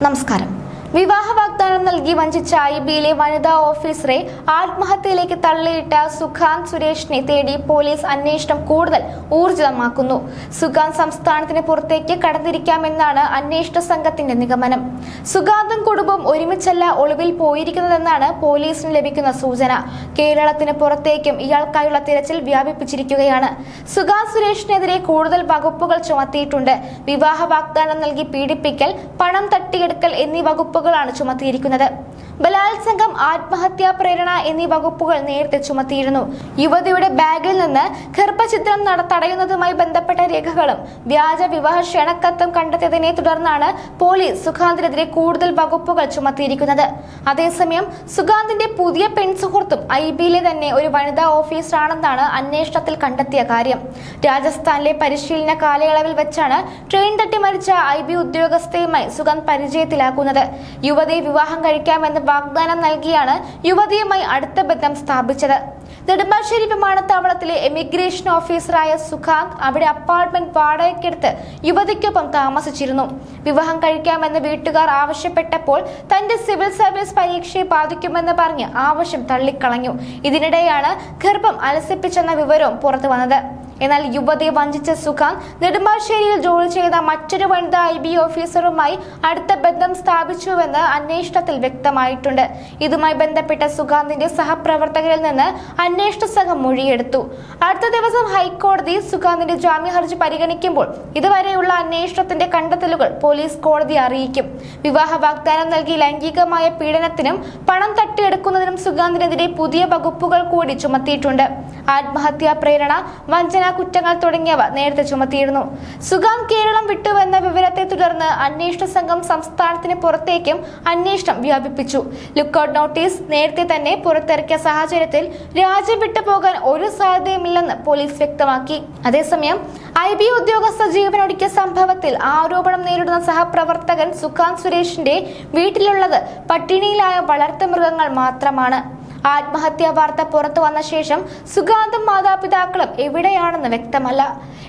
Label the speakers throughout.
Speaker 1: നമസ്കാരം. വിവാഹ വാഗ്ദാനം നൽകി വഞ്ചിച്ച ഐ ബിയിലെ വനിതാ ഓഫീസറെ ആത്മഹത്യയിലേക്ക് തള്ളിയിട്ട സുഖാന്ത് സുരേഷിനെ തേടി പോലീസ് അന്വേഷണം കൂടുതൽ ഊർജിതമാക്കുന്നു. സുഖാന്ത് സംസ്ഥാനത്തിന് പുറത്തേക്ക് കടന്നിരിക്കാമെന്നാണ് അന്വേഷണ സംഘത്തിന്റെ നിഗമനം. സുഖാന്തും കുടുംബം ഒരുമിച്ചല്ല ഒളിവിൽ പോയിരിക്കുന്നതെന്നാണ് പോലീസിന് ലഭിക്കുന്ന സൂചന. കേരളത്തിന് പുറത്തേക്കും ഇയാൾക്കായുള്ള തിരച്ചിൽ വ്യാപിപ്പിച്ചിരിക്കുകയാണ്. സുഖാന്ത് സുരേഷിനെതിരെ കൂടുതൽ വകുപ്പുകൾ ചുമത്തിയിട്ടുണ്ട്. വിവാഹ വാഗ്ദാനം നൽകി പീഡിപ്പിക്കൽ പണം തട്ടിയെടുക്കൽ എന്നീ വകുപ്പുകളാണ് ചുമത്തിയിരിക്കുന്നത് ബലാത്സംഗം ആത്മഹത്യാ പ്രേരണ എന്നീ വകുപ്പുകൾ നേരത്തെ ചുമത്തിയിരുന്നു. യുവതിയുടെ ബാഗിൽ നിന്ന് ഗർഭചിത്രം തടയുന്നതുമായി ബന്ധപ്പെട്ട രേഖകളും വ്യാജ വിവാഹ ക്ഷണക്കത്തും കണ്ടെത്തിയതിനെ തുടർന്നാണ് പോലീസ് സുഖാന്തിനെതിരെ കൂടുതൽ വകുപ്പുകൾ ചുമത്തിയിരിക്കുന്നത്. അതേസമയം സുഖാന്തിന്റെ പുതിയ പെൺസുഹൃത്തും ഐ ബിയിലെ തന്നെ ഒരു വനിതാ ഓഫീസറാണെന്നാണ് അന്വേഷണത്തിൽ കണ്ടെത്തിയ കാര്യം. രാജസ്ഥാനിലെ പരിശീലന കാലയളവിൽ വെച്ചാണ് ട്രെയിൻ തട്ടി മരിച്ച ഐ ബി ഉദ്യോഗസ്ഥയുമായി സുഖാന്ത് പരിചയത്തിലാക്കുന്നത്. യുവതിയെ വിവാഹം കഴിക്കാമെന്ന് വാഗ്ദാനം നൽകിയാണ് യുവതിയുമായി അടുത്ത ബന്ധം സ്ഥാപിച്ചത്. നെടുമ്പാശ്ശേരി വിമാനത്താവളത്തിലെ എമിഗ്രേഷൻ ഓഫീസറായ സുഖാന്ത് അവിടെ അപ്പാർട്ട്മെന്റ് വാടകയ്ക്കെടുത്ത് യുവതിക്കൊപ്പം താമസിച്ചിരുന്നു. വിവാഹം കഴിക്കാമെന്ന് വീട്ടുകാർ ആവശ്യപ്പെട്ടപ്പോൾ തന്റെ സിവിൽ സർവീസ് പരീക്ഷയെ ബാധിക്കുമെന്ന് പറഞ്ഞ് ആവശ്യം തള്ളിക്കളഞ്ഞു. ഇതിനിടെയാണ് ഗർഭം അലസിപ്പിച്ചെന്ന വിവരവും പുറത്തു വന്നത് എന്നാൽ യുവതിയെ വഞ്ചിച്ച സുഖാന്ത് നെടുമ്പാശ്ശേരിയിൽ ജോലി ചെയ്ത മറ്റൊരു വനിതാ ഐ ബി ഓഫീസറുമായി അടുത്ത ബന്ധം സ്ഥാപിച്ചുവെന്ന് അന്വേഷണത്തിൽ വ്യക്തമായിട്ടുണ്ട്. ഇതുമായി ബന്ധപ്പെട്ട സുഖാന്തിന്റെ സഹപ്രവർത്തകരിൽ നിന്ന് അന്വേഷണ സംഘം മൊഴിയെടുത്തു. അടുത്ത ദിവസം ഹൈക്കോടതി സുഖാന്തിന്റെ ജാമ്യ ഹർജി പരിഗണിക്കുമ്പോൾ ഇതുവരെയുള്ള അന്വേഷണത്തിന്റെ കണ്ടെത്തലുകൾ പോലീസ് കോടതി അറിയിക്കും. വിവാഹ വാഗ്ദാനം നൽകി ലൈംഗികമായ പീഡനത്തിനും പണം തട്ടിയെടുക്കുന്നതിനും സുഗാന്തിനെതിരെ പുതിയ വകുപ്പുകൾ കൂടി ചുമത്തിയിട്ടുണ്ട്. ആത്മഹത്യാ പ്രേരണ വഞ്ചന കുറ്റങ്ങൾ തുടങ്ങിയവ നേരത്തെ ചുമത്തിയിരുന്നു. സുഗാം കേരളം വിട്ടുവെന്ന വിവരത്തെ തുടർന്ന് അന്വേഷണ സംഘം സംസ്ഥാനത്തിന് പുറത്തേക്കും അന്വേഷണം വ്യാപിപ്പിച്ചു. ലുക്കൌട്ട് നോട്ടീസ് നേരത്തെ തന്നെ പുറത്തിറക്കിയ സാഹചര്യത്തിൽ രാജ്യം വിട്ടു പോകാൻ ഒരു സാധ്യതയുമില്ലെന്ന് പോലീസ് വ്യക്തമാക്കി. അതേസമയം ഐ ബി ഉദ്യോഗസ്ഥ ജീവനൊടുക്കിയ സംഭവത്തിൽ ആരോപണം നേരിടുന്ന സഹപ്രവർത്തകൻ സുഖാന്ത് സുരേഷിന്റെ വീട്ടിലുള്ളത് പട്ടിണിയിലായ വളർത്തു മൃഗങ്ങൾ മാത്രമാണ്. ആത്മഹത്യാ വാർത്ത പുറത്തു വന്ന ശേഷം സുഗാന്തം മാതാപിതാക്കളും എവിടെയാണെന്ന് വ്യക്തമല്ല.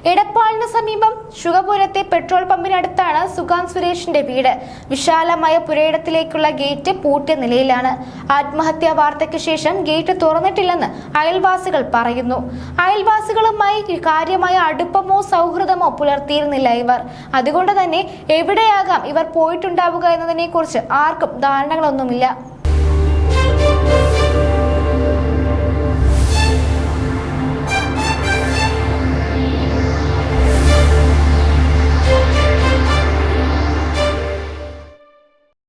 Speaker 1: എടപ്പാളിന് സമീപം ശുഗപുരത്തെ പെട്രോൾ പമ്പിനടുത്താണ് സുഗാന്ത് സുരേഷിന്റെ വീട്. വിശാലമായ പുരയിടത്തിലേക്കുള്ള ഗേറ്റ് പൂട്ടിയ നിലയിലാണ്. ആത്മഹത്യാ വാർത്തയ്ക്ക് ശേഷം ഗേറ്റ് തുറന്നിട്ടില്ലെന്ന് അയൽവാസികൾ പറയുന്നു. അയൽവാസികളുമായി കാര്യമായ അടുപ്പമോ സൗഹൃദമോ പുലർത്തിയിരുന്നില്ല ഇവർ. അതുകൊണ്ട് തന്നെ എവിടെയാകാം ഇവർ പോയിട്ടുണ്ടാവുക എന്നതിനെക്കുറിച്ച് ആർക്കും ധാരണകളൊന്നുമില്ല.